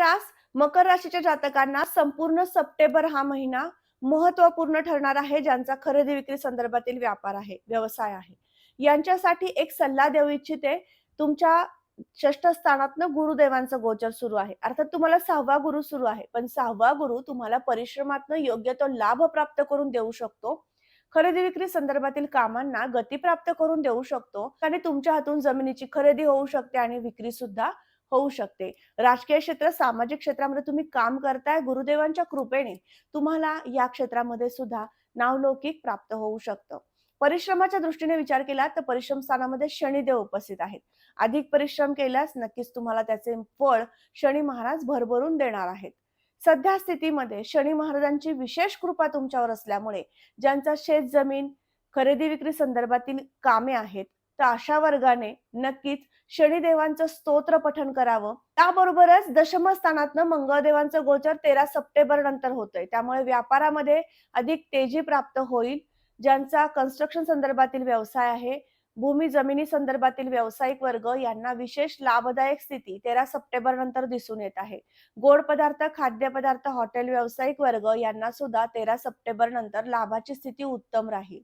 रास मकर राशीच्या जातकांना संपूर्ण सप्टेंबर हा महिना महत्त्वपूर्ण ठरणार आहे ज्यांचा खरेदी विक्री संदर्भातील व्यापार आहे व्यवसाय आहे. यांच्यासाठी एक सल्ला देऊ इच्छिते तुमच्या षष्ठ स्थानातनं गुरुदेवांचं गोचर सुरू आहे. अर्थात तुम्हाला सहावा गुरु सुरू आहे पण सहावा गुरु तुम्हाला परिश्रमातनं योग्य तो लाभ प्राप्त करून देऊ शकतो. खरेदी विक्री संदर्भातील कामांना गती प्राप्त करून देऊ शकतो आणि तुमच्या हातून जमिनीची खरेदी होऊ शकते आणि विक्री सुद्धा होऊ शकते. राजकीय क्षेत्र सामाजिक क्षेत्रामध्ये तुम्ही काम करताय गुरुदेवांच्या कृपेने तुम्हाला या क्षेत्रामध्ये सुद्धा नावलौकिक प्राप्त होऊ शकतं. परिश्रमाच्या दृष्टीने विचार केला तर परिश्रम स्थानामध्ये शनिदेव उपस्थित आहेत. अधिक परिश्रम केल्यास नक्कीच तुम्हाला त्याचे फळ शनी महाराज भरभरून देणार आहेत. सध्या स्थितीमध्ये शनी महाराजांची विशेष कृपा तुमच्यावर असल्यामुळे ज्यांचा शेत जमीन खरेदी विक्री संदर्भातील कामे आहेत तर अशा वर्गाने नक्कीच शनिदेवांचं स्तोत्र पठण करावं. त्याबरोबरच दशमस्थानातनं मंगळदेवांचं गोचर तेरा सप्टेंबर नंतर होतंय. त्यामुळे व्यापारामध्ये अधिक तेजी प्राप्त होईल. ज्यांचा कन्स्ट्रक्शन संदर्भातील व्यवसाय आहे भूमी जमिनी संदर्भातील व्यावसायिक वर्ग यांना विशेष लाभदायक स्थिती तेरा सप्टेंबर नंतर दिसून येत आहे. गोड पदार्थ खाद्यपदार्थ हॉटेल व्यावसायिक वर्ग यांना सुद्धा तेरा सप्टेंबर नंतर लाभाची स्थिती उत्तम राहील.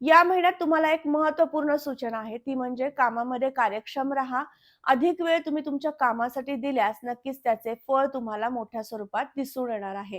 या महिन्यात तुम्हाला एक महत्त्वपूर्ण सूचना आहे. ती म्हणजे कामामध्ये कार्यक्षम राहा. अधिक वेळ तुम्ही तुमच्या कामासाठी दिल्यास नक्कीच त्याचे फळ तुम्हाला मोठ्या स्वरूपात दिसून येणार आहे.